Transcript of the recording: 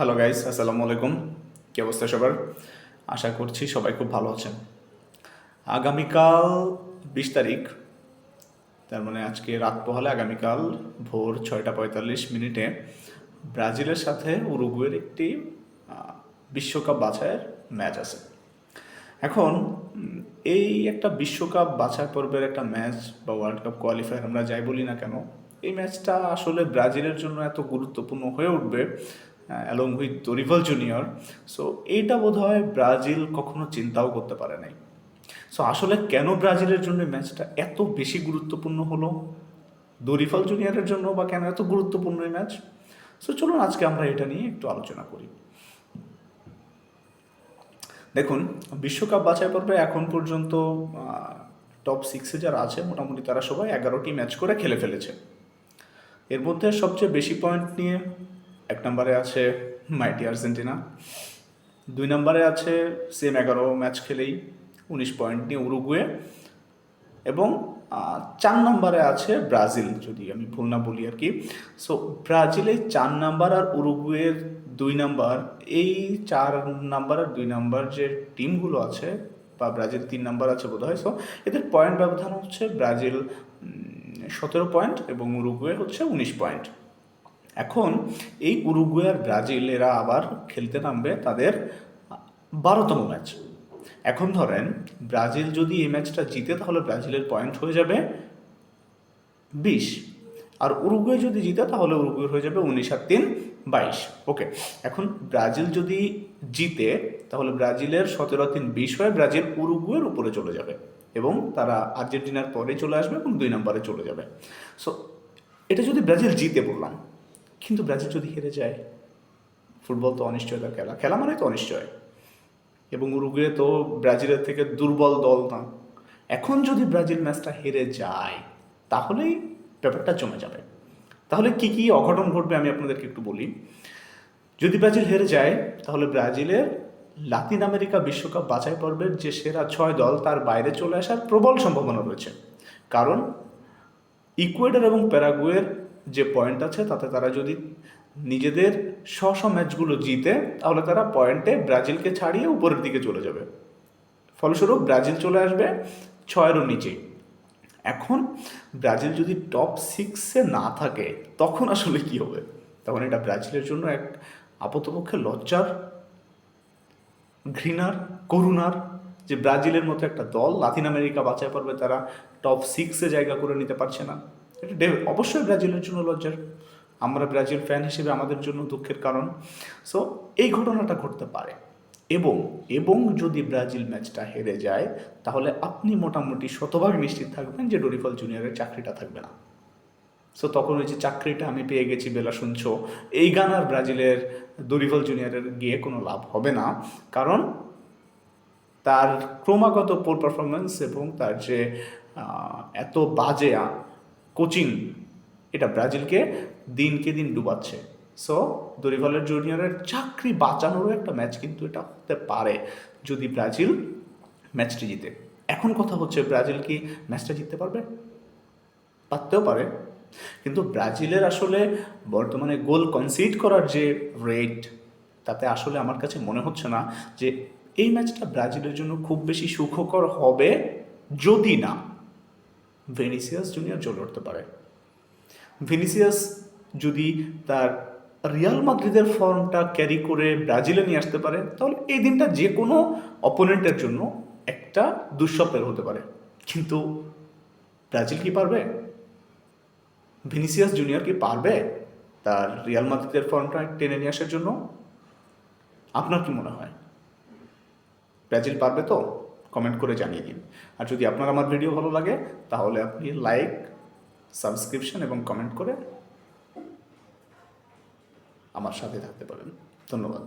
Hello guys আসসালামু আলাইকুম কী অবস্থা সবার? আশা করছি সবাই খুব ভালো আছেন। আগামীকাল বিশ তারিখ, তার মানে আজকে রাত পোহালে আগামীকাল ভোর ছয়টা পঁয়তাল্লিশ মিনিটে ব্রাজিলের সাথে উরুগুয়ের একটি বিশ্বকাপ বাছাইয়ের ম্যাচ আছে। এখন এই একটা বিশ্বকাপ বাছাই পর্বের একটা ম্যাচ বা ওয়ার্ল্ড কাপ কোয়ালিফায়ার আমরা যাই বলি না কেন, এই ম্যাচটা আসলে ব্রাজিলের জন্য এত গুরুত্বপূর্ণ হয়ে উঠবে along with Dorival Junior so এইটা বোধ হয় ব্রাজিল কখনো চিন্তাও করতে পারে নাই। সো আসলে কেন ব্রাজিলের জন্য ম্যাচটা এত বেশি গুরুত্বপূর্ণ হলো? দরিফাল জুনিয়রের জন্য বা কেন এত গুরুত্বপূর্ণ এই ম্যাচ সো চলুন আজকে আমরা এটা নিয়ে একটু আলোচনা করি। দেখুন, বিশ্বকাপ বাছাই পর্বে এখন পর্যন্ত টপ সিক্সে যারা আছে, মোটামুটি তারা সবাই এগারোটি ম্যাচ করে খেলে ফেলেছে। এর মধ্যে সবচেয়ে বেশি পয়েন্ট নিয়ে এক নম্বরে আছে মাইটি আর্জেন্টিনা। দুই নম্বরে আছে সেম এগারো ম্যাচ খেলেই উনিশ পয়েন্ট নিয়ে উরুগুয়ে। এবং চার নম্বরে আছে ব্রাজিল, যদি আমি ভুল না বলি আর কি। সো ব্রাজিলে চার নাম্বার আর উরুগুয়ের দুই নাম্বার, এই চার নাম্বার আর দুই নাম্বার যে টিমগুলো আছে, বা ব্রাজিল তিন নাম্বার আছে বোধ হয় সো এদের পয়েন্ট ব্যবধান হচ্ছে ব্রাজিল সতেরো পয়েন্ট এবং উরুগুয়ে হচ্ছে উনিশ পয়েন্ট এখন এই উরুগুয়ে আর ব্রাজিল এরা আবার খেলতে নামবে তাদের বারোতম ম্যাচ। এখন ধরেন ব্রাজিল যদি এই ম্যাচটা জিতে তাহলে ব্রাজিলের পয়েন্ট হয়ে যাবে বিশ। আর উরুগুয়ে যদি জিতে তাহলে উরুগুয়ে হয়ে যাবে উনিশ আর তিন বাইশ। ওকে, এখন ব্রাজিল যদি জিতে তাহলে ব্রাজিলের সতেরো তিন বিশ হয়ে ব্রাজিল উরুগুয়ের উপরে চলে যাবে এবং তারা আর্জেন্টিনার পরে চলে আসবে এবং দুই নম্বরে চলে যাবে। সো এটা যদি ব্রাজিল জিতে বললাম কিন্তু ব্রাজিল যদি হেরে যায়, ফুটবল তো অনিশ্চয়তার খেলা। খেলা মানে তো অনিশ্চয়। এবং উরুগুয়ে তো ব্রাজিলের থেকে দুর্বল দল না। এখন যদি ব্রাজিল ম্যাচটা হেরে যায়, তাহলেই ব্যাপারটা জমে যাবে। তাহলে কি কি অঘটন ঘটবে আমি আপনাদেরকে একটু বলি। যদি ব্রাজিল হেরে যায়, তাহলে ব্রাজিলের লাতিন আমেরিকা বিশ্বকাপ বাছাই পর্বের যে সেরা ছয় দল তার বাইরে চলে আসার প্রবল সম্ভাবনা রয়েছে। কারণ ইকুয়েডর এবং প্যারাগুয়ের যে পয়েন্ট আছে, তাতে তারা যদি নিজেদের স্ব ম্যাচগুলো জিতে, তাহলে তারা পয়েন্টে ব্রাজিলকে ছাড়িয়ে উপরের দিকে চলে যাবে। ফলস্বরূপ ব্রাজিল চলে আসবে ছয়েরও নিচে। এখন ব্রাজিল যদি টপ সিক্সে না থাকে, তখন আসলে কি হবে? তখন এটা ব্রাজিলের জন্য এক আপাতপক্ষে লজ্জার, ঘৃণার, করুণার যে ব্রাজিলের মতো একটা দল লাতিন আমেরিকা বাছাই পর্বে তারা টপ সিক্সে জায়গা করে নিতে পারছে না। এটা অবশ্যই ব্রাজিলের জন্য লজ্জার। আমরা ব্রাজিল ফ্যান হিসেবে আমাদের জন্য দুঃখের কারণ। সো এই ঘটনাটা ঘটতে পারে। এবং এবং যদি ব্রাজিল ম্যাচটা হেরে যায়, তাহলে আপনি মোটামুটি শতভাগ নিশ্চিত থাকবেন যে ডরিফল জুনিয়রের চাকরিটা থাকবে না। সো তখন ওই যে চাকরিটা আমি পেয়ে গেছি বেলা শুনছো, এই গান আর ব্রাজিলের দরিফল জুনিয়রের গিয়ে কোনো লাভ হবে না। কারণ তার ক্রমাগত পোর পারফরমেন্স এবং তার যে এত বাজে কোচিং এটা ব্রাজিলকে দিনকে দিন ডুবাচ্ছে। সো দরিভালের জুনিয়রের চাকরি বাঁচানোরও একটা ম্যাচ কিন্তু এটা হতে পারে যদি ব্রাজিল ম্যাচটি জিতে। এখন কথা হচ্ছে, ব্রাজিল কি ম্যাচটা জিততে পারবে? পারতেও পারে। কিন্তু ব্রাজিলের আসলে বর্তমানে গোল কনসিড করার যে রেট তাতে আসলে আমার কাছে মনে হচ্ছে না যে এই ম্যাচটা ব্রাজিলের জন্য খুব বেশি সুখকর হবে যদি না ভেনিসিয়াস জুনিয়র জ্বলে উঠতে পারে। ভেনিসিয়াস যদি তার রিয়াল মাদ্রিদের ফর্মটা ক্যারি করে ব্রাজিলে নিয়ে আসতে পারে, তাহলে এই দিনটা যে কোনো অপোনেন্টের জন্য একটা দুঃস্বপ্নের হতে পারে। কিন্তু ব্রাজিল কি পারবে? ভিনিসিয়াস জুনিয়র কি পারবে তার রিয়াল মাদ্রিদের ফর্মটা টেনে নিয়ে আসার জন্য? আপনার কি মনে হয়? ব্রাজিল পারবে তো? কমেন্ট করে জানিয়ে দিন। আর যদি আপনার আমার ভিডিও ভালো লাগে, তাহলে আপনি লাইক সাবস্ক্রিপশন এবং কমেন্ট করে আমার সাথে থাকতে পারেন। ধন্যবাদ।